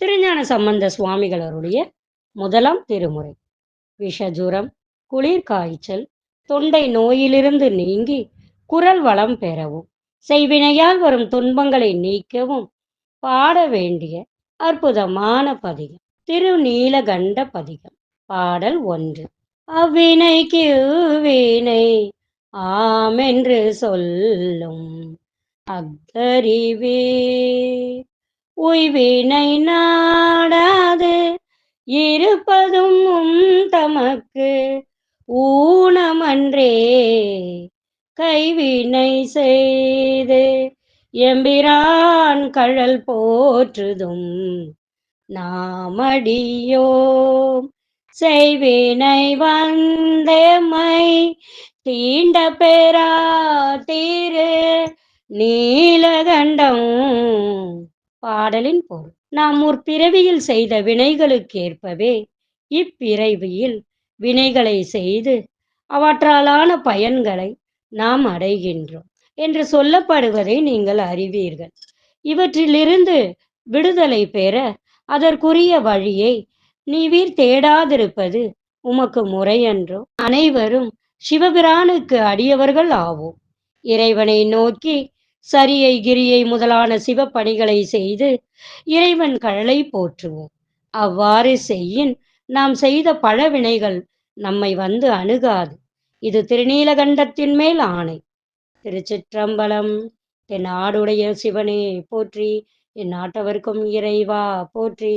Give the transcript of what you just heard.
திருஞான சம்பந்த சுவாமிகளருடைய முதலாம் திருமுறை. விஷஜுரம் குளிர் காய்ச்சல் தொண்டை நோயிலிருந்து நீங்கி குரல் வளம் பெறவும் செய்வினையால் வரும் துன்பங்களை நீக்கவும் பாட வேண்டிய அற்புதமான பதிகம். திருநீலகண்ட பதிகம். பாடல் ஒன்று. அவ்வினைக்கு கிவினை ஆமென்று சொல்லும் அக்கறிவே உய்வினை நாடாது. இருப்பதும் உம் தமக்கு. ஊனமன்றே கைவினை செய்து எம்பிரான் கழல் போற்றுதும் நாமடியோம். செய்வினை வந்தமை தீண்ட பெறா தீரு. நீலகண்டம் பாடலின் பொருள். நாம் முற்பிறவியில் செய்த வினைகளுக்கேற்பவே இப்பிறவியில் வினைகளை செய்து அவற்றாலான பயன்களை நாம் அடைகின்றோம் என்று சொல்லப்படுவதை நீங்கள் அறிவீர்கள். இவற்றிலிருந்து விடுதலை பெற அதற்குரிய வழியை நீவீர் தேடாதிருப்பது உமக்கு முறையன்றோ. அனைவரும் சிவபிரானுக்கு அடியவர்கள் ஆவோம். இறைவனை நோக்கி சரியை கிரியை முதலான சிவப்பணிகளை செய்து இறைவன் கழலை போற்றுவோம். அவ்வாறு செய்யின் நாம் செய்த பழவினைகள் நம்மை வந்து அணுகாது. இது திருநீலகண்டத்தின் மேல் ஆணை. திருச்சிற்றம்பலம் என் நாடுடைய சிவனே போற்றி என் நாட்டவர்க்கும் இறைவா போற்றி.